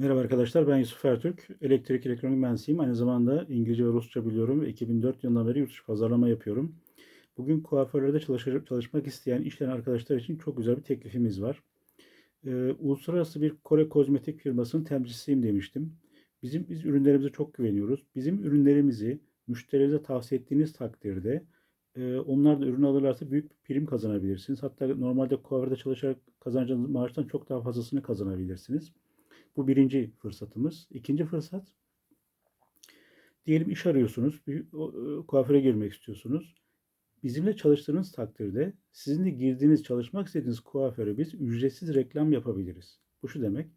Merhaba arkadaşlar, ben Yusuf Ertürk. Elektrik elektronik mühendisiyim. Aynı zamanda İngilizce ve Rusça biliyorum ve 2004 yılından beri yurt dışı pazarlama yapıyorum. Bugün kuaförlerde çalışır, çalışmak isteyen işleyen arkadaşlar için çok güzel bir teklifimiz var. Ee, uluslararası bir Kore kozmetik firmasının temsilcisiyim demiştim. Bizim biz ürünlerimize çok güveniyoruz. Bizim ürünlerimizi müşterilerinize tavsiye ettiğiniz takdirde e, onlar da ürün alırlarsa büyük bir prim kazanabilirsiniz. Hatta normalde kuaförde çalışarak kazanacağınız maaştan çok daha fazlasını kazanabilirsiniz. Bu birinci fırsatımız. İkinci fırsat, diyelim iş arıyorsunuz, bir e, kuaföre girmek istiyorsunuz. Bizimle çalıştığınız takdirde sizin de girdiğiniz, çalışmak istediğiniz kuaföre biz ücretsiz reklam yapabiliriz. Bu şu demek,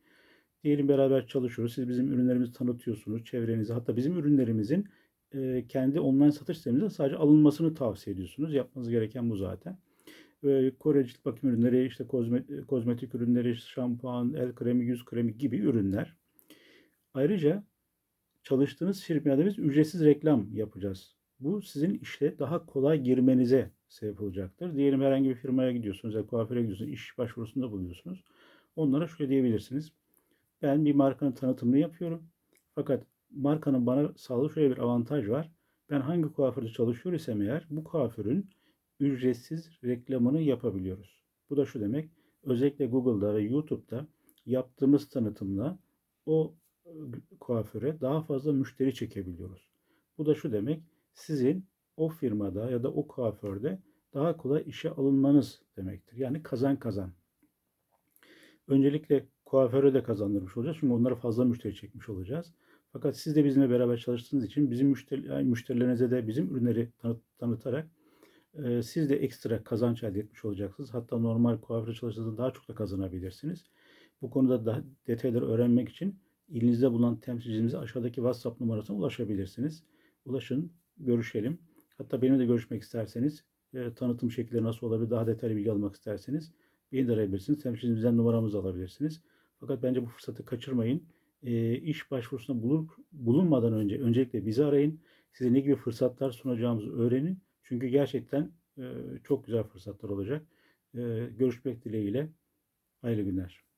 diyelim beraber çalışıyoruz, siz bizim ürünlerimizi tanıtıyorsunuz, çevrenize, hatta bizim ürünlerimizin e, kendi online satış sitemizde sadece alınmasını tavsiye ediyorsunuz. Yapmanız gereken bu zaten. Kore cilt bakım ürünleri, işte kozmetik, kozmetik ürünleri, şampuan, el kremi, yüz kremi gibi ürünler. Ayrıca çalıştığınız firmada biz ücretsiz reklam yapacağız. Bu sizin işte daha kolay girmenize sebep olacaktır. Diyelim herhangi bir firmaya gidiyorsunuz, ya kuaföre gidiyorsunuz, iş başvurusunda buluyorsunuz. Onlara şöyle diyebilirsiniz. Ben bir markanın tanıtımını yapıyorum. Fakat markanın bana sağladığı şöyle bir avantaj var. Ben hangi kuaförde çalışıyor isem eğer bu kuaförün ücretsiz reklamını yapabiliyoruz. Bu da şu demek. Özellikle Google'da ve YouTube'da yaptığımız tanıtımla o e, kuaföre daha fazla müşteri çekebiliyoruz. Bu da şu demek. Sizin o firmada ya da o kuaförde daha kolay işe alınmanız demektir. Yani kazan kazan. Öncelikle kuaföre de kazandırmış olacağız. Çünkü onlara fazla müşteri çekmiş olacağız. Fakat siz de bizimle beraber çalıştığınız için bizim müşteri, yani müşterilerinize de bizim ürünleri tanıt, tanıtarak siz de ekstra kazanç elde etmiş olacaksınız. Hatta normal kuaförde çalıştığınızda daha çok da kazanabilirsiniz. Bu konuda daha detayları öğrenmek için elinizde bulunan temsilcimize aşağıdaki WhatsApp numarasına ulaşabilirsiniz. Ulaşın, görüşelim. Hatta benimle de görüşmek isterseniz, tanıtım şekilleri nasıl olabilir, daha detaylı bilgi almak isterseniz beni de arayabilirsiniz. Temsilcimizden numaramızı alabilirsiniz. Fakat bence bu fırsatı kaçırmayın. E, iş başvurusunda bulur, bulunmadan önce öncelikle bizi arayın. Size ne gibi fırsatlar sunacağımızı öğrenin. Çünkü gerçekten çok güzel fırsatlar olacak. Görüşmek dileğiyle. Hayırlı günler.